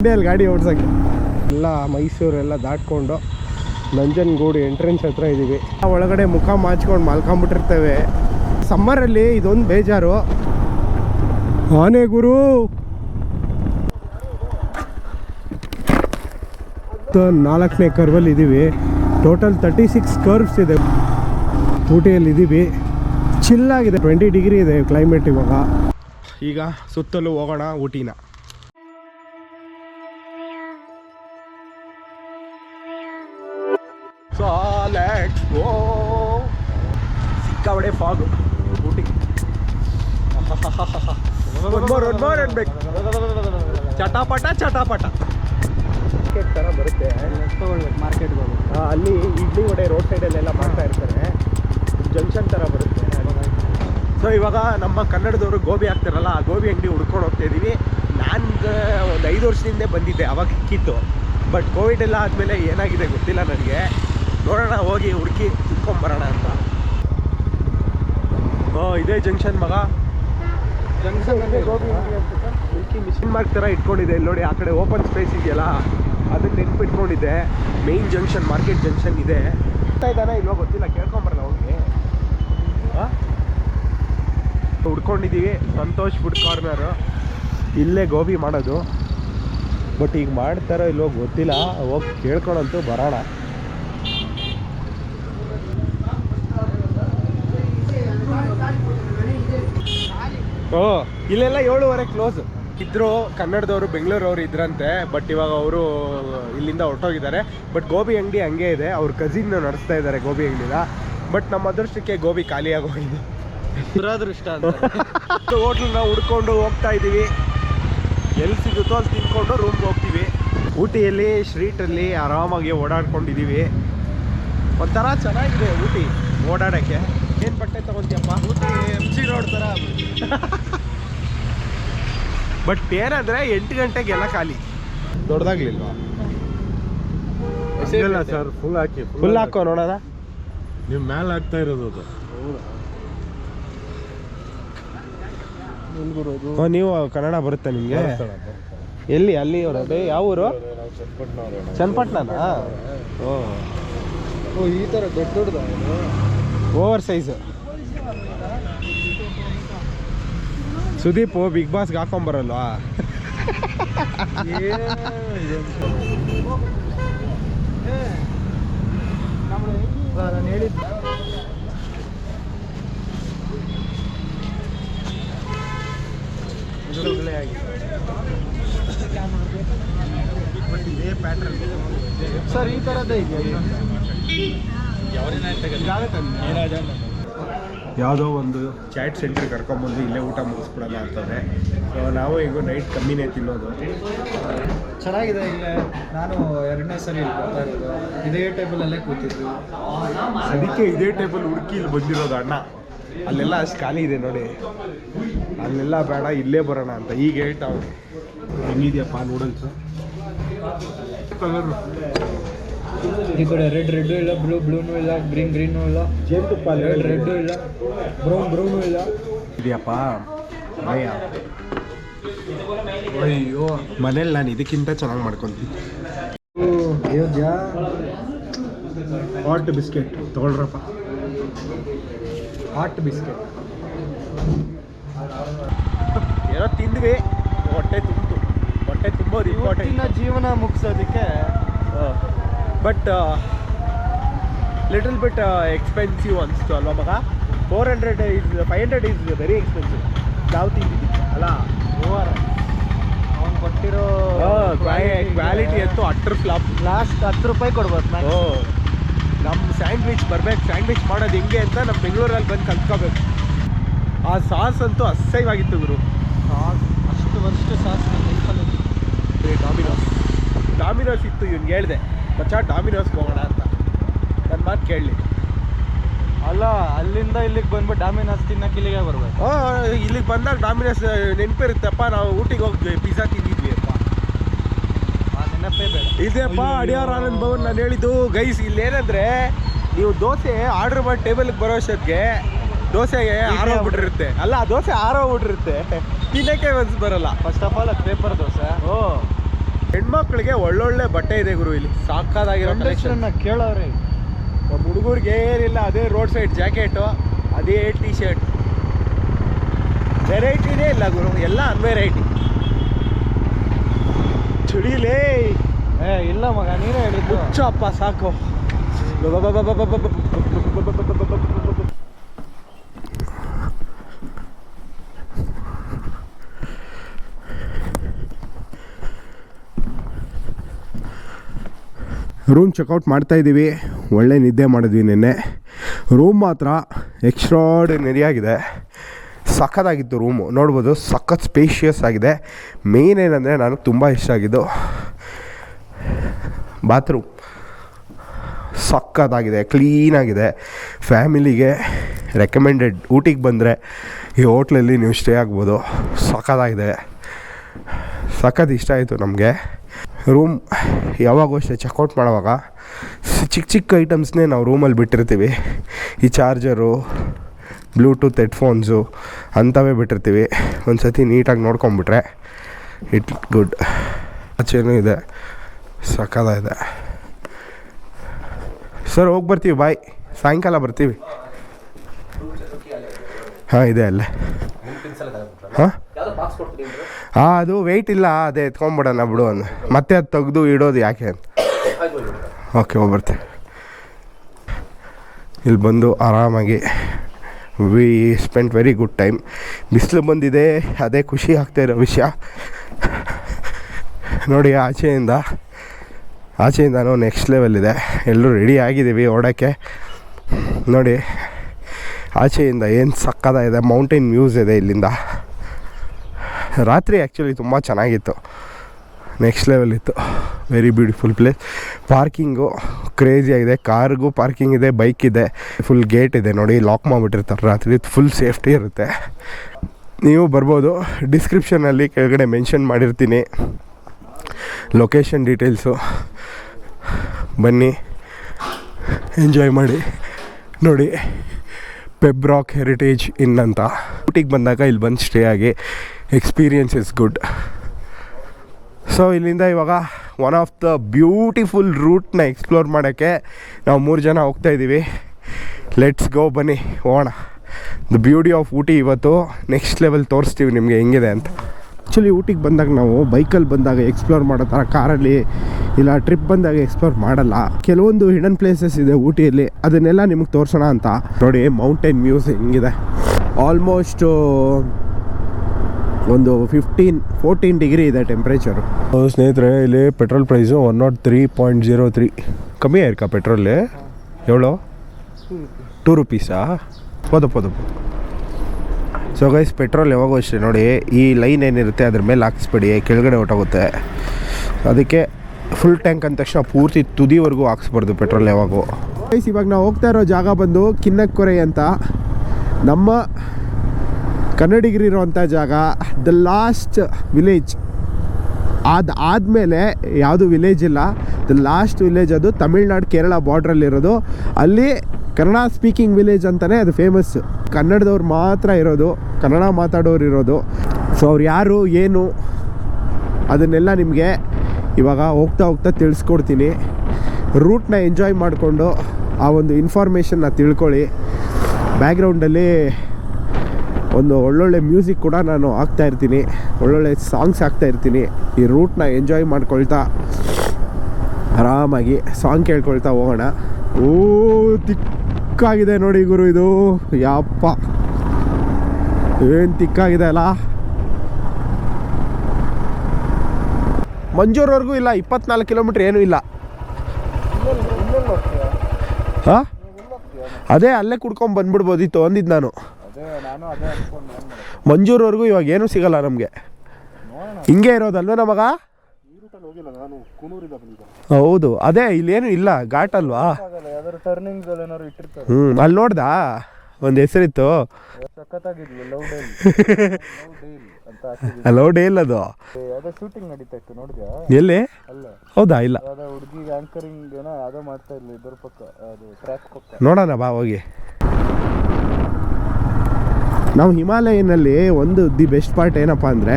ಇಂಡಿಯಲ್ಲಿ ಗಾಡಿ ಓಡ್ಸೋಕ್ಕೆ? ಎಲ್ಲ ಮೈಸೂರೆಲ್ಲ ದಾಟ್ಕೊಂಡು ನಂಜನಗೂಡು ಎಂಟ್ರೆನ್ಸ್ ಹತ್ರ ಇದ್ದೀವಿ ಒಳಗಡೆ ಮುಖ ಮಾಚ್ಕೊಂಡು ಮಲ್ಕೊಂಬಿಟ್ಟಿರ್ತೇವೆ. ಸಮ್ಮರಲ್ಲಿ ಇದೊಂದು ಬೇಜಾರು. ಆನೆ ಗುರು! ತ- ನಾಲ್ಕನೇ ಕರ್ವಲ್ಲಿ ಇದ್ದೀವಿ ಟೋಟಲ್ ತರ್ಟಿ ಸಿಕ್ಸ್ ಕರ್ವ್ಸ್ ಇದೆ. ಊಟಿಯಲ್ಲಿ ಇದ್ದೀವಿ ಚಿಲ್ಲಾಗಿದೆ ಟ್ವೆಂಟಿ ಡಿಗ್ರಿ ಇದೆ ಕ್ಲೈಮೇಟ್ ಇವಾಗ. ಈಗ ಸುತ್ತಲೂ ಹೋಗೋಣ ಊಟಿನ. ಸೊ ಲೆಟ್ಸ್ ಗೋ ಸಿಕ್ಕಾಬಡೆ ಫಾಗು ಊಟಿಗೆ ಅನ್ಬೇಕು ಚಟಾಪಟ ಚಟಾಪಟ. ಮಾರ್ಕೆಟ್ ಥರ ಬರುತ್ತೆ. ತಗೊಳ್ಬೇಕು ಮಾರ್ಕೆಟ್ಗೆ ಹೋಗಿ ಅಲ್ಲಿ ಇಡ್ಲಿ ವಡೆ ರೋಡ್ ಸೈಡಲ್ಲೆಲ್ಲ ಮಾಡ್ತಾ ಇರ್ತಾರೆ. ಜಂಕ್ಷನ್ ಥರ ಬರುತ್ತೆ. ಸೊ ಇವಾಗ ನಮ್ಮ ಕನ್ನಡದವರು ಗೋಬಿ ಹಾಕ್ತಾರಲ್ಲ ಆ ಗೋಬಿ ಅಂಗಡಿ ಹುಡ್ಕೊಂಡು ಹೋಗ್ತಾ ಇದ್ದೀವಿ ನಾನು ಒಂದು ಐದು ವರ್ಷದಿಂದ ಬಂದಿದ್ದೆ ಅವಾಗ ಸಿಕ್ಕಿತ್ತು ಬಟ್ ಕೋವಿಡ್ ಎಲ್ಲ ಆದಮೇಲೆ ಏನಾಗಿದೆ ಗೊತ್ತಿಲ್ಲ ನನಗೆ. ನೋಡೋಣ ಹೋಗಿ ಹುಡುಕಿ ತಿಳ್ಕೊಂಬರೋಣ ಅಂತ. ಓ ಇದೇ ಜಂಕ್ಷನ್ ಮಗ? ಜಂಕ್ಷನ್ ಗೋಬಿ ಮಿಷಿನ್ ಮಾರ್ಕ್ ಥರ ಇಟ್ಕೊಂಡಿದೆ ಇಲ್ಲಿ ನೋಡಿ ಆ ಕಡೆ ಓಪನ್ ಸ್ಪೇಸ್ ಇದೆಯಲ್ಲ ಅದನ್ನ ನೆನ್ಪಿಟ್ಕೊಂಡಿದ್ದೆ ಮೇನ್ ಜಂಕ್ಷನ್ ಮಾರ್ಕೆಟ್ ಜಂಕ್ಷನ್ ಇದೆ. ಇದ್ದಾನೆ ಇಲ್ವೋ ಗೊತ್ತಿಲ್ಲ ಕೇಳ್ಕೊಂಬರಲ್ಲ ಹೋಗಿ. ಹುಡ್ಕೊಂಡಿದ್ದೀವಿ ಸಂತೋಷ್ ಫುಡ್ ಕಾರ್ನರು ಇಲ್ಲೇ ಗೋಬಿ ಮಾಡೋದು. ಬಟ್ ಈಗ ಮಾಡ್ತಾರೋ ಇಲ್ವೋ ಗೊತ್ತಿಲ್ಲ ಹೋಗಿ ಕೇಳ್ಕೊಳಂತೂ ಬರೋಣ. ಓ ಇಲ್ಲೆಲ್ಲ ಏಳುವರೆ ಕ್ಲೋಸ್ ಇದ್ರು ಕನ್ನಡದವರು ಬೆಂಗಳೂರವ್ರು ಇದ್ರಂತೆ ಬಟ್ ಇವಾಗ ಅವರು ಇಲ್ಲಿಂದ ಹೊರಟೋಗಿದ್ದಾರೆ. ಬಟ್ ಗೋಬಿ ಅಂಗಡಿ ಹಂಗೆ ಇದೆ. ಅವ್ರ ಕಸಿನ್ ನಡೆಸ್ತಾ ಇದ್ದಾರೆ ಗೋಬಿ ಅಂಗಡಿನ. ಬಟ್ ನಮ್ಮ ಅದೃಷ್ಟಕ್ಕೆ ಗೋಬಿ ಖಾಲಿಯಾಗಿ ಹೋಗಿದೆ. ದುರಾದೃಷ್ಟ ಅಂತ. ಹೋಟ್ಲನ್ನ ಹುಡ್ಕೊಂಡು ಹೋಗ್ತಾ ಇದ್ದೀವಿ. ಎಲ್ಲಿ ಸಿಗುತ್ತೋ ಅಲ್ಲಿ ತಿನ್ಕೊಂಡು ರೂಮ್ಗೆ ಹೋಗ್ತೀವಿ. ಊಟಿಯಲ್ಲಿ ಸ್ಟ್ರೀಟಲ್ಲಿ ಆರಾಮಾಗಿ ಓಡಾಡ್ಕೊಂಡಿದ್ದೀವಿ. ಒಂಥರ ಚೆನ್ನಾಗಿದೆ ಊಟಿ ಓಡಾಡೋಕ್ಕೆ. ಏನು ಬಟ್ಟೆ ತಗೊಂತೀಯಪ್ಪ? ಊಟಿ ಎಂ ಜಿ ರೋಡ್ ಥರ ಬಟ್ ಏನಂದ್ರೆ ಎಂಟು ಗಂಟೆಗೆಲ್ಲ ಖಾಲಿ. ದೊಡ್ಡದಾಗ್ಲಿಲ್ವಾ? ಇಲ್ಲ ಸರ್ ಫುಲ್ ಹಾಕಿ ಫುಲ್ ಹಾಕೋ. ನೋಡೋದ? ನೀವು ಮ್ಯಾಲೆ ಹಾಕ್ತಾ ಇರೋದು ಅದು. ಓ, ನೀವು ಕನ್ನಡ ಬರುತ್ತೆ ನಿಮಗೆ? ಎಲ್ಲಿ ಅಲ್ಲಿ ಅವರೇ ಯಾವ ಊರು? ಚನ್ನಪಟ್ಟಣನಾ? ಓ. ಓ ಈ ಥರ ದೊಡ್ಡ ದೊಡ್ಡದ ಓವರ್ ಸೈಜ್ ಸುದೀಪ್ ಬಿಗ್ ಬಾಸ್ಗೆ ಹಾಕೊಂಬರಲ್ವಾ? ಸರ್ ಈ ಥರದ್ದೇ ಇದೆಯಾ? ಯಾವುದೋ ಒಂದು ಚಾಟ್ ಸೆಂಟರ್ ಕರ್ಕೊಂಬಂದು ಇಲ್ಲೇ ಊಟ ಮುಗಿಸ್ಬಿಡೋಣ ಅಂತಾರೆ ಸೊ ನಾವು ಈಗ ನೈಟ್ ಕಮ್ಮಿನೇ ತಿನ್ನೋದು. ಚೆನ್ನಾಗಿದೆ ಇಲ್ಲ ನಾನು ಎರಡನೇ ಸರಿ ಇಲ್ಲಿ ಬರ್ತಾ ಇರೋದು. ಇದೇ ಟೇಬಲಲ್ಲೇ ಕೂತಿದ್ವಿ ಅದಕ್ಕೆ ಇದೇ ಟೇಬಲ್ ಹುಡುಕಿ ಇಲ್ಲಿ ಬಂದಿರೋದು ಅಣ್ಣ. ಅಲ್ಲೆಲ್ಲ ಅಷ್ಟು ಖಾಲಿ ಇದೆ ನೋಡಿ. ಅಲ್ಲೆಲ್ಲ ಬೇಡ ಇಲ್ಲೇ ಬರೋಣ ಅಂತ. ಈಗ ಹೇಳ್ತಾವೆ ಹೆಂಗಿದ್ಯಪ್ಪ ನೂಡಲ್ಸ್ ಕಲರ್ ಈ ಕಡೆ ರೆಡ್ ರೆಡ್ ಇಲ್ಲ ಬ್ಲೂ ಬ್ಲೂನು ಇಲ್ಲ ಗ್ರೀನ್ ಗ್ರೀನು ಇಲ್ಲ. ಜೇನುತುಪ್ಪ ರೆಡ್ ರೆಡ್ ಇಲ್ಲ. ಬ್ರೌನ್ ಬ್ರೌನು ಇಲ್ಲ. ಇದೆಯಪ್ಪ? ಅಯ್ಯೋ. ಮನೇಲಿ ನಾನು ಇದಕ್ಕಿಂತ ಚೆನ್ನಾಗಿ ಮಾಡ್ಕೊತೀನಿ. ಹಾಟ್ ಬಿಸ್ಕೆಟ್ ತೊಗೊಳ್ರಪ್ಪ. ಹಾಟ್ ಬಿಸ್ಕೆಟ್ ಏನೋ ತಿಂದ್ವಿ. ಹೊಟ್ಟೆ ತುಂಬ ಹೊಟ್ಟೆ ತುಂಬೋದು ಜೀವನ ಮುಗಿಸೋದಕ್ಕೆ ಬಟ್ ಲಿಟಲ್ ಬಿಟ್ ಎಕ್ಸ್ಪೆನ್ಸಿವ್ ಅನಿಸ್ತು ಅಲ್ವಾ ಮಗ? Four hundred is five hundred is very expensive ನಾವು ತಿಂದಿದ್ದೀವಿ ಅಲ್ಲ? ಓವರ್ ಅವ್ನು ಕೊಟ್ಟಿರೋ ಕ್ವಾಲಿಟಿ ಅಂತೂ ಹತ್ತು ಫ್ಲಾಪ್ ಲಾಸ್ಟ್ ಹತ್ತು ರೂಪಾಯಿ ಕೊಡ್ಬೋದು ನಾನು ನಮ್ಮ ಸ್ಯಾಂಡ್ವಿಚ್ ಬರ್ಬೇಕು. ಸ್ಯಾಂಡ್ವಿಚ್ ಮಾಡೋದು ಹೆಂಗೆ ಅಂತ ನಮ್ಮ ಬೆಂಗಳೂರಲ್ಲಿ ಬಂದು ಕಲ್ತ್ಕೋಬೇಕು. ಆ ಸಾಸ್ ಅಂತೂ ಅಸಹ್ಯವಾಗಿತ್ತು ಗುರು. ಸಾಸ್? ಅಷ್ಟು ವರ್ಷ ಸಾಸ್ ಡಾಮಿನೋಸ್ ಡಾಮಿನೋಸ್ ಇತ್ತು ಇವ್ನಿಗೆ ಹೇಳಿದೆ. ಮಚ್ಚ ಡಾಮಿನೋಸ್ಗೆ ಹೋಗೋಣ ಅಂತ. ನನ್ನ ಮಾತು ಕೇಳಲಿ. ಅಲ್ಲ ಅಲ್ಲಿಂದ ಇಲ್ಲಿಗೆ ಬಂದ್ಬಿಟ್ಟು ಡಾಮಿನೋಸ್ ತಿನ್ನಕ್ಕೆ ಇಲ್ಲಿಗೆ ಬರ್ಬೇಕು. ಓ ಇಲ್ಲಿಗೆ ಬಂದಾಗ ಡಾಮಿನೋಸ್ ನೆನಪಿರುತ್ತಪ್ಪ ನಾವು ಊಟಿಗೆ ಹೋಗಿ ಪಿಜ್ಜಾ ತಿಂದಿದ್ವಿ ಅಪ್ಪ ನೆನಪೇ ಬೇಡ. ಇದೆಯಪ್ಪ ಅಡಿಯಾರ್ ಆನಂದ್ ಭವನ್ ನಾನು ಹೇಳಿದ್ದು ಗೈಸ್ ಇಲ್ಲೇನಂದ್ರೆ ನೀವು ದೋಸೆ ಆರ್ಡರ್ ಮಾಡಿ ಟೇಬಲ್ಗೆ ಬರೋ ಅಷ್ಟೊತ್ತಿಗೆ ದೋಸೆಗೆ ಆರೋಗ್ಬಿಟ್ಟಿರುತ್ತೆ ಅಲ್ಲ ದೋಸೆ ಆರೋಗ್ಬಿಟ್ಟಿರುತ್ತೆ ತಿನ್ನಕ್ಕೆ ಮನ್ಸು ಬರಲ್ಲ. ಫಸ್ಟ್ ಆಫ್ ಆಲ್ ಅದು ಪೇಪರ್ ದೋಸೆ. ಓ. ಹೆಣ್ಮಕ್ಳಿಗೆ ಒಳ್ಳೊಳ್ಳೆ ಬಟ್ಟೆ ಇದೆ ಗುರು ಇಲ್ಲಿ. ಸಾಕಾದಾಗಿರೋ ಕಲೆಕ್ಷನ್ ಕೇಳವ್ರೆ ನಮ್ಮ ಹುಡುಗರಿಗೆ ಏನಿಲ್ಲ ಅದೇ ರೋಡ್ ಸೈಡ್ ಜಾಕೆಟು ಅದೇ ಟಿ ಶರ್ಟ್ ವೆರೈಟಿನೇ ಇಲ್ಲ ಗುರು ಎಲ್ಲ ಅನ್ವೆರೈಟಿ ಚುಡಿಲೇ ಏ ಇಲ್ಲ ಮಗ ನೀನೇ ಹೇಳಿದ್ದು. ಅಪ್ಪ ಸಾಕು. ರೂಮ್ ಚೆಕ್ಔಟ್ ಮಾಡ್ತಾ ಇದ್ದೀವಿ ಒಳ್ಳೆ ನಿದ್ದೆ ಮಾಡಿದ್ವಿ ನಿನ್ನೆ. ರೂಮ್ ಮಾತ್ರ ಎಕ್ಸ್ಟ್ರಾಡಿನರಿ ಆಗಿದೆ. ಸಖತ್ತಾಗಿತ್ತು ರೂಮು ನೋಡ್ಬೋದು, ಸಖತ್ ಸ್ಪೇಷಿಯಸ್ ಆಗಿದೆ. ಮೇನ್ ಏನಂದರೆ ನನಗೆ ತುಂಬ ಇಷ್ಟ ಆಗಿದ್ದು ಬಾತ್ರೂಮ್ ಸಖತ್ತಾಗಿದೆ ಕ್ಲೀನಾಗಿದೆ ಫ್ಯಾಮಿಲಿಗೆ ರೆಕಮೆಂಡೆಡ್ ಊಟಿಗೆ ಬಂದರೆ ಈ ಹೋಟ್ಲಲ್ಲಿ ನೀವು ಸ್ಟೇ ಆಗ್ಬೋದು. ಸಖತ್ತಾಗಿದೆ. ಸಖತ್ ಇಷ್ಟ ಆಯಿತು ನಮಗೆ. ರೂಮ್ ಯಾವಾಗೂ ಅಷ್ಟೇ ಚೆಕ್ಔಟ್ ಮಾಡುವಾಗ ಚಿಕ್ಕ ಚಿಕ್ಕ ಐಟಮ್ಸ್ನೇ ನಾವು ರೂಮಲ್ಲಿ ಬಿಟ್ಟಿರ್ತೀವಿ. ಈ ಚಾರ್ಜರು ಬ್ಲೂಟೂತ್ ಹೆಡ್ಫೋನ್ಸು ಅಂಥವೇ ಬಿಟ್ಟಿರ್ತೀವಿ. ಒಂದು ಸತಿ ನೀಟಾಗಿ ನೋಡ್ಕೊಂಬಿಟ್ರೆ ಇಟ್ ಗುಡ್ ಆಚೆನೂ ಇದೆ. ಸಕ್ಕದಾಗಿದೆ ಸರ್ ಹೋಗಿ ಬರ್ತೀವಿ. ಬಾಯ್ ಸಾಯಂಕಾಲ ಬರ್ತೀವಿ. ಹಾಂ ಇದೆ ಅಲ್ಲೇ. ಹಾಂ? ಹಾಂ ಅದು ವೆಯ್ಟ್ ಇಲ್ಲ, ಅದೇ ಎತ್ಕೊಂಬಿಡೋಣ ಬಿಡು ಅಂದ. ಮತ್ತೆ ಅದು ತೆಗ್ದು ಇಡೋದು ಯಾಕೆ ಅಂತ. ಓಕೆ ಹೋಗ್ಬರ್ತೇವೆ ಇಲ್ಲಿ ಬಂದು ಆರಾಮಾಗಿ we spend very good time ಬಿಸಿಲು ಬಂದಿದೆ, ಅದೇ ಖುಷಿ ಆಗ್ತಾ ಇರೋ ವಿಷಯ. ನೋಡಿ, ಆಚೆಯಿಂದ ಆಚೆಯಿಂದನೂ ನೆಕ್ಸ್ಟ್ ಲೆವೆಲ್ ಇದೆ. ಎಲ್ಲರೂ ರೆಡಿ ಆಗಿದ್ದೀವಿ ಓಡೋಕ್ಕೆ. ನೋಡಿ, ಆಚೆಯಿಂದ ಏನು ಸಕ್ಕದಾಗಿದೆ ಮೌಂಟೇನ್ ವ್ಯೂಸ್ ಇದೆ ಇಲ್ಲಿಂದ. ರಾತ್ರಿ ಆ್ಯಕ್ಚುಲಿ ತುಂಬ ಚೆನ್ನಾಗಿತ್ತು. ನೆಕ್ಸ್ಟ್ ಲೆವೆಲ್ ಇತ್ತು. Very beautiful place parking crazy ಆಗಿದೆ. ಕಾರ್ಗೂ ಪಾರ್ಕಿಂಗ್ ಇದೆ ಬೈಕ್ ಇದೆ. ಫುಲ್ ಗೇಟ್ ಇದೆ ನೋಡಿ ಲಾಕ್ ಮಾಡಿಬಿಟ್ಟಿರ್ತಾರೆ ರಾತ್ರಿ. ಫುಲ್ ಸೇಫ್ಟಿ ಇರುತ್ತೆ. ನೀವು ಬರ್ಬೋದು. ಡಿಸ್ಕ್ರಿಪ್ಷನಲ್ಲಿ ಕೆಳಗಡೆ ಮೆನ್ಷನ್ ಮಾಡಿರ್ತೀನಿ. ಲೊಕೇಶನ್ ಡೀಟೇಲ್ಸು ಬನ್ನಿ. ಎಂಜಾಯ್ ಮಾಡಿ. ನೋಡಿ. ಪೆಬ್ರಾಕ್ ಹೆರಿಟೇಜ್ ಇನ್ ಅಂತ. ಊಟಿಗೆ ಬಂದಾಗ ಇಲ್ಲಿ ಬಂದು ಸ್ಟೇ ಆಗಿ. ಎಕ್ಸ್ಪೀರಿಯನ್ಸ್ ಇಸ್ ಗುಡ್ ಸೊ ಇಲ್ಲಿಂದ ಇವಾಗ ಒನ್ ಆಫ್ ದ ಬ್ಯೂಟಿಫುಲ್ ರೂಟ್ನ ಎಕ್ಸ್ಪ್ಲೋರ್ ಮಾಡೋಕ್ಕೆ ನಾವು ಮೂರು ಜನ ಹೋಗ್ತಾ ಇದ್ದೀವಿ. ಲೆಟ್ಸ್ ಗೋ ಬನ್ನಿ, ಹೋಗೋಣ. ದ ಬ್ಯೂಟಿ ಆಫ್ ಊಟಿ ಇವತ್ತು ನೆಕ್ಸ್ಟ್ ಲೆವೆಲ್ ತೋರಿಸ್ತೀವಿ ನಿಮಗೆ ಹೆಂಗಿದೆ ಅಂತ. ಆ್ಯಕ್ಚುಲಿ ಊಟಿಗೆ ಬಂದಾಗ ನಾವು ಬೈಕಲ್ಲಿ ಬಂದಾಗ ಎಕ್ಸ್ಪ್ಲೋರ್ ಮಾಡೋ ಥರ ಕಾರಲ್ಲಿ ಇಲ್ಲ ಟ್ರಿಪ್ ಬಂದಾಗ ಎಕ್ಸ್ಪ್ಲೋರ್ ಮಾಡಲ್ಲ. ಕೆಲವೊಂದು ಹಿಡನ್ ಪ್ಲೇಸಸ್ ಇದೆ ಊಟಿಯಲ್ಲಿ, ಅದನ್ನೆಲ್ಲ ನಿಮಗೆ ತೋರಿಸೋಣ ಅಂತ. ನೋಡಿ ಮೌಂಟೇನ್ ವ್ಯೂಸ್ ಹೆಂಗಿದೆ. ಆಲ್ಮೋಸ್ಟು ಒಂದು ಫಿಫ್ಟೀನ್ ಫೋರ್ಟೀನ್ ಡಿಗ್ರಿ ಇದೆ ಟೆಂಪ್ರೇಚರು ಸ್ನೇಹಿತರೆ ಇಲ್ಲಿ petrol price one nought three point zero three ಕಮ್ಮಿ ಆಯ್ತಾ ಪೆಟ್ರೋಲ್ ಎವಳೋ? ಟೂ ರುಪೀಸಾ ಪೋದು ಪೋದು ಸೊ ಗೈಸ್ ಪೆಟ್ರೋಲ್ ಯಾವಾಗೂ ಅಷ್ಟೇ ನೋಡಿ ಈ ಲೈನ್ ಏನಿರುತ್ತೆ ಅದ್ರ ಮೇಲೆ ಹಾಕ್ಸ್ಬೇಡಿ ಕೆಳಗಡೆ ಹೊಟ್ಟೋಗುತ್ತೆ ಅದಕ್ಕೆ ಫುಲ್ ಟ್ಯಾಂಕ್ ಅಂದ ತಕ್ಷಣ ಪೂರ್ತಿ ತುದಿವರೆಗೂ ಹಾಕ್ಸ್ಬಾರ್ದು ಪೆಟ್ರೋಲ್ ಯಾವಾಗೂ. ಗೈಸ್ ಇವಾಗ ನಾವು ಹೋಗ್ತಾ ಇರೋ ಜಾಗ ಬಂದು ಕಿನ್ನಕ್ಕೊರೆ ಅಂತ ನಮ್ಮ ಕನ್ನಡಿಗರಿರುವಂಥ ಜಾಗ ದ ಲಾಸ್ಟ್ ವಿಲೇಜ್ ಅದು ಆದಮೇಲೆ ಯಾವುದು ವಿಲೇಜ್ ಇಲ್ಲ ದ ಲಾಸ್ಟ್ ವಿಲೇಜ್ ಅದು ತಮಿಳ್ನಾಡು, ಕೇರಳ ಬಾರ್ಡ್ರಲ್ಲಿರೋದು ಅಲ್ಲಿ ಕನ್ನಡ ಸ್ಪೀಕಿಂಗ್ ವಿಲೇಜ್ ಅಂತಲೇ ಅದು ಫೇಮಸ್ ಕನ್ನಡದವ್ರು ಮಾತ್ರ ಇರೋದು, ಕನ್ನಡ ಮಾತಾಡೋರು ಇರೋದು. ಸೊ ಅವ್ರು ಯಾರು, ಏನು, ಅದನ್ನೆಲ್ಲ ನಿಮಗೆ ಇವಾಗ ಹೋಗ್ತಾ ಹೋಗ್ತಾ ತಿಳಿಸ್ಕೊಡ್ತೀನಿ. ರೂಟ್ನ ಎಂಜಾಯ್ ಮಾಡಿಕೊಂಡು ಆ ಒಂದು ಇನ್ಫಾರ್ಮೇಷನ್ನ ತಿಳ್ಕೊಳ್ಳಿ. ಬ್ಯಾಕ್ಗ್ರೌಂಡಲ್ಲಿ ಒಂದು ಒಳ್ಳೊಳ್ಳೆ ಮ್ಯೂಸಿಕ್ ಕೂಡ ನಾನು ಹಾಕ್ತಾ ಇರ್ತೀನಿ. ಒಳ್ಳೊಳ್ಳೆ ಸಾಂಗ್ಸ್ ಹಾಕ್ತಾ ಇರ್ತೀನಿ. ಈ ರೂಟ್ನ ಎಂಜಾಯ್ ಮಾಡ್ಕೊಳ್ತಾ, ಆರಾಮಾಗಿ ಸಾಂಗ್ ಕೇಳ್ಕೊಳ್ತಾ ಹೋಗೋಣ. ಓ, ತಿಕ್ಕಾಗಿದೆ ನೋಡಿ ಗುರು ಇದು. ಯಪ್ಪ. ಏನು ತಿಕ್ಕಾಗಿದೆ ಅಲ್ಲ? ಮಂಜೂರ್ವರೆಗೂ ಇಲ್ಲ, ಇಪ್ಪತ್ನಾಲ್ಕು ಕಿಲೋಮೀಟ್ರ್ ಏನೂ ಇಲ್ಲ. ಹಾಂ? ಅದೇ ಅಲ್ಲೇ ಕುಡ್ಕೊಂಡು ಬಂದ್ಬಿಡ್ಬೋದಿತ್ತು ಅಂದಿದ್ದು ನಾನು. ಮಂಜೂರ್ವರೆಗೂ ಇವಾಗ ಏನೂ ಸಿಗಲ್ಲ ನಮಗೆ. ಹಿಂಗೆ ಇರೋದಲ್ವ ನಮಗ? ಹೌದು ಅದೇ ಇಲ್ಲೇನು ಇಲ್ಲ ಘಾಟ್ ಅಲ್ವಾ? ಹ್ಞೂ ಅಲ್ಲಿ ನೋಡ್ದಾ? ಒಂದು ಹೆಸರಿತ್ತು. ಲವ್ ಡೇ ಡೇಲ್ ಅದು. ಶೂಟಿಂಗ್ ನಡೀತಾ ಇತ್ತು ನೋಡಿದ್ಯಾ? ಎಲ್ಲಿ? ಅಲ್ಲ. ಹೌದಾ ಇಲ್ಲ. ಹುಡುಗಿ ಆಂಕರಿಂಗ್ ಏನೋ ಮಾಡ್ತಾ ಇರ್ಲಿ ಇದ್ರ ಪಕ್ಕ ಅದು ಟ್ರ್ಯಾಕ್ ಪಕ್ಕ. ನೋಡೋಣ ಬಾ ಹೋಗಿ. ನಾವು ಹಿಮಾಲಯನಲ್ಲಿ ಒಂದು ದಿ ಬೆಸ್ಟ್ ಪಾರ್ಟ್ ಏನಪ್ಪ ಅಂದರೆ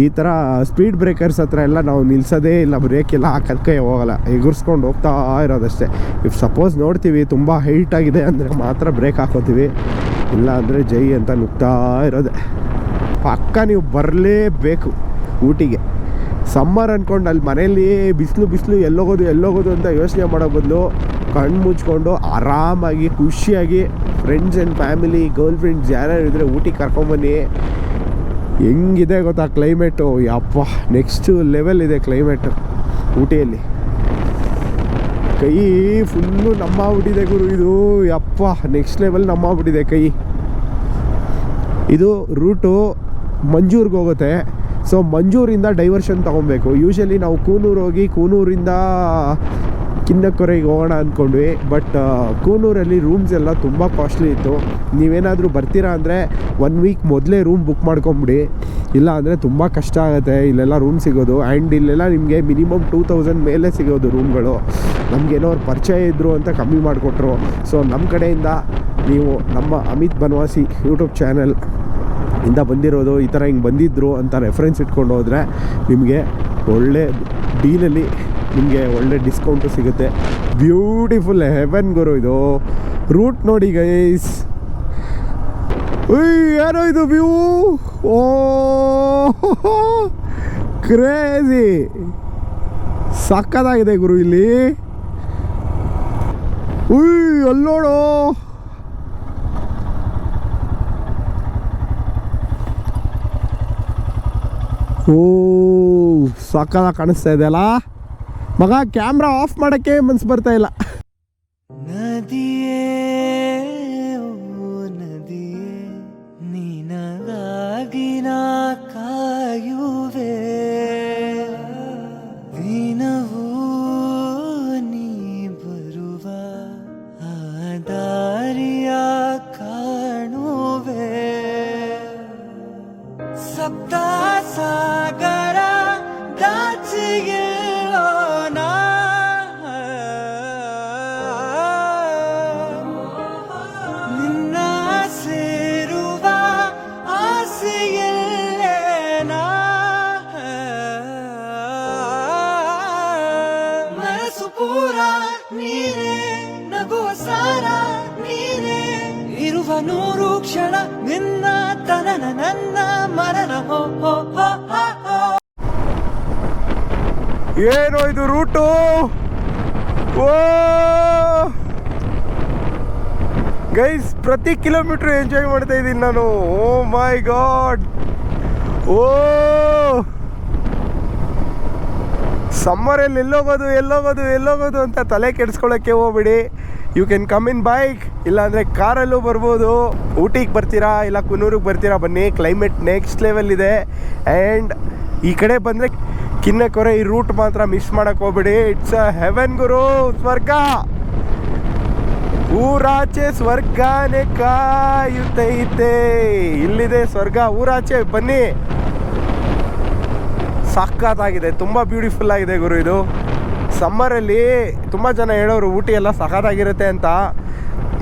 ಈ ಥರ ಸ್ಪೀಡ್ ಬ್ರೇಕರ್ಸ್ ಹತ್ರ ಎಲ್ಲ ನಾವು ನಿಲ್ಸೋದೇ ಇಲ್ಲ ಬ್ರೇಕ್ ಎಲ್ಲ ಹಾಕೋದಕ್ಕೆ ಹೋಗಲ್ಲ. ಎಗುರ್ಸ್ಕೊಂಡು ಹೋಗ್ತಾ ಇರೋದಷ್ಟೇ. ಇಫ್ ಸಪೋಸ್ ನೋಡ್ತೀವಿ, ತುಂಬ ಹೈಟ್ ಆಗಿದೆ ಅಂದರೆ ಮಾತ್ರ ಬ್ರೇಕ್ ಹಾಕೋತೀವಿ. ಇಲ್ಲ ಅಂದರೆ ಜೈ ಅಂತ ನುಗ್ತಾ ಇರೋದೆ. ಪಕ್ಕ ನೀವು ಬರಲೇಬೇಕು ಊಟಿಗೆ. ಸಮ್ಮರ್ ಅಂದ್ಕೊಂಡು ಅಲ್ಲಿ ಮನೇಲಿ ಬಿಸಿಲು ಬಿಸಿಲು ಎಲ್ಲೋಗೋದು ಎಲ್ಲೋಗೋದು ಅಂತ ಯೋಚನೆ ಮಾಡೋ ಬದಲು ಕಣ್ಣು ಮುಚ್ಕೊಂಡು ಆರಾಮಾಗಿ, ಖುಷಿಯಾಗಿ friends and family girlfriends ಯಾರ್ಯಾರು ಇದ್ದರೆ ಊಟಿಗೆ ಕರ್ಕೊಂಬನ್ನಿ ಹೆಂಗಿದೆ ಗೊತ್ತಾ ಕ್ಲೈಮೇಟು ಯಪ್ಪ ನೆಕ್ಸ್ಟು ಲೆವೆಲ್ ಇದೆ ಕ್ಲೈಮೇಟು ಊಟಿಯಲ್ಲಿ. ಕೈ ಫುಲ್ಲು ನಮ್ಮ ಆಗ್ಬಿಟ್ಟಿದೆ ಗುರು ಇದು. ಯಪ್ಪ ನೆಕ್ಸ್ಟ್ ಲೆವೆಲ್ ನಮ್ಮ ಆಗ್ಬಿಟ್ಟಿದೆ ಕೈ. ಇದು ರೂಟು ಮಂಜೂರ್ಗೆ ಹೋಗುತ್ತೆ. ಸೊ ಮಂಜೂರಿಂದ ಡೈವರ್ಷನ್ ತೊಗೊಬೇಕು. ಯೂಶಲಿ ನಾವು ಕೂನೂರು ಹೋಗಿ ಕೂನೂರಿಂದ ಕಿನ್ನಕೊರೆಗೆ ಹೋಗೋಣ ಅಂದ್ಕೊಂಡ್ವಿ ಬಟ್ ಕೂನೂರಲ್ಲಿ ರೂಮ್ಸ್ ಎಲ್ಲ ತುಂಬ ಕಾಸ್ಟ್ಲಿ ಇತ್ತು. ನೀವೇನಾದರೂ ಬರ್ತೀರಾ ಅಂದರೆ ಒನ್ ವೀಕ್ ಮೊದಲೇ ರೂಮ್ ಬುಕ್ ಮಾಡ್ಕೊಂಬಿಡಿ. ಇಲ್ಲ ಅಂದರೆ ತುಂಬ ಕಷ್ಟ ಆಗುತ್ತೆ ಇಲ್ಲೆಲ್ಲ ರೂಮ್ ಸಿಗೋದು. ಆ್ಯಂಡ್ ಇಲ್ಲೆಲ್ಲ ನಿಮಗೆ ಮಿನಿಮಮ್ ಟೂ ತೌಸಂಡ್ ಮೇಲೆ ಸಿಗೋದು ರೂಮ್ಗಳು ನಮಗೇನೋ ಅವ್ರು ಪರಿಚಯ ಇದ್ದರು ಅಂತ ಕಮ್ಮಿ ಮಾಡಿಕೊಟ್ರು. ಸೊ ನಮ್ಮ ಕಡೆಯಿಂದ ನೀವು ನಮ್ಮ ಅಮಿತ್ ಬನ್ವಾಸಿ ಯೂಟ್ಯೂಬ್ ಚಾನಲ್ ಇಂದ ಬಂದಿರೋದು, ಈ ಥರ ಹಿಂಗೆ ಬಂದಿದ್ದರು ಅಂತ ರೆಫರೆನ್ಸ್ ಇಟ್ಕೊಂಡು ಹೋದರೆ ನಿಮಗೆ ಒಳ್ಳೆ ಡೀಲಲ್ಲಿ ನಿಮಗೆ ಒಳ್ಳೆ ಡಿಸ್ಕೌಂಟು ಸಿಗುತ್ತೆ. ಬ್ಯೂಟಿಫುಲ್ ಹೆವೆನ್ ಗುರು ಇದು. ರೂಟ್ ನೋಡಿ ಗೈಸ್ ಉಯ್ ಏನೋ ಇದು ವ್ಯೂ ಓ ಕ್ರೇಜಿ ಸಕ್ಕದಾಗಿದೆ ಗುರು ಇಲ್ಲಿ. ಉಯ್ ಅಲ್ಲೋಡು ಓ ಸಕ್ಕದಾಗ ಕಾಣಿಸ್ತಾ ಇದೆ ಅಲ್ಲ? ಮಗ ಕ್ಯಾಮ್ರಾ ಆಫ್ ಮಾಡೋಕ್ಕೆ ಮನ್ಸು ಬರ್ತಾ ಇಲ್ಲ. ಏನೋ ಇದು ರೂಟು? ಓ! ಗೈಸ್, ಪ್ರತಿ ಕಿಲೋಮೀಟರ್ ಎಂಜಾಯ್ ಮಾಡ್ತಾ ಇದ್ದೀನಿ ನಾನು. Oh my God. ಓ! ಸಮ್ಮರಲ್ಲಿ ಎಲ್ಲೋಗೋದು ಎಲ್ಲೋಗೋದು ಎಲ್ಲೋಗೋದು ಅಂತ ತಲೆ ಕೆಡಿಸ್ಕೊಳ್ಳೋಕ್ಕೆ ಹೋಗ್ಬಿಡಿ. You can come in bike ಇಲ್ಲಾಂದರೆ ಕಾರಲ್ಲೂ ಬರ್ಬೋದು. ಊಟಿಗೆ ಬರ್ತೀರಾ, ಇಲ್ಲ ಕುನೂರಿಗೆ ಬರ್ತೀರಾ, ಬನ್ನಿ. ಕ್ಲೈಮೇಟ್ ನೆಕ್ಸ್ಟ್ ಲೆವೆಲ್ ಇದೆ. ಆ್ಯಂಡ್ ಈ ಕಡೆ ಬಂದರೆ ಕಿನ್ನಕೊರೆ ಈ ರೂಟ್ ಮಾತ್ರ ಮಿಸ್ ಮಾಡಕ್ಕೆ ಹೋಗ್ಬಿಡಿ. ಇಟ್ಸ್ ಅ ಹೆವೆನ್ ಗುರು. ಸ್ವರ್ಗ. ಊರಾಚೆ ಸ್ವರ್ಗನೇ ಕಾಯುತ್ತೈತೆ ಇಲ್ಲಿದೆ ಸ್ವರ್ಗ, ಊರಾಚೆ ಬನ್ನಿ. ಸಖತ್ತಾಗಿದೆ ತುಂಬ ಬ್ಯೂಟಿಫುಲ್ ಆಗಿದೆ ಗುರು ಇದು. ಸಮ್ಮರಲ್ಲಿ ತುಂಬ ಜನ ಹೇಳೋರು ಊಟಿ ಎಲ್ಲ ಸಖತ್ತಾಗಿರುತ್ತೆ ಅಂತ.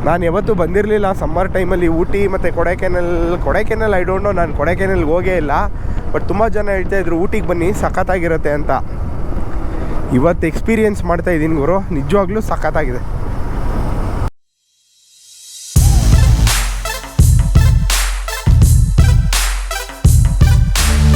ನಾನು ಯಾವತ್ತೂ ಬಂದಿರಲಿಲ್ಲ ಸಮ್ಮರ್ ಟೈಮಲ್ಲಿ ಊಟಿ ಮತ್ತು Kodaikanal Kodaikanal I don't know ನಾನು ಕೊಡೈಕೆನಲ್ಗೆ ಹೋಗೇ ಇಲ್ಲ. ಬಟ್ ತುಂಬ ಜನ ಹೇಳ್ತಾ ಇದ್ರು ಊಟಿಗೆ ಬನ್ನಿ, ಸಖತ್ತಾಗಿರುತ್ತೆ ಅಂತ. ಇವತ್ತು ಎಕ್ಸ್ಪೀರಿಯೆನ್ಸ್ ಮಾಡ್ತಾ ಇದ್ದೀನಿ ಗುರು, ನಿಜವಾಗ್ಲೂ ಸಖತ್ತಾಗಿದೆ.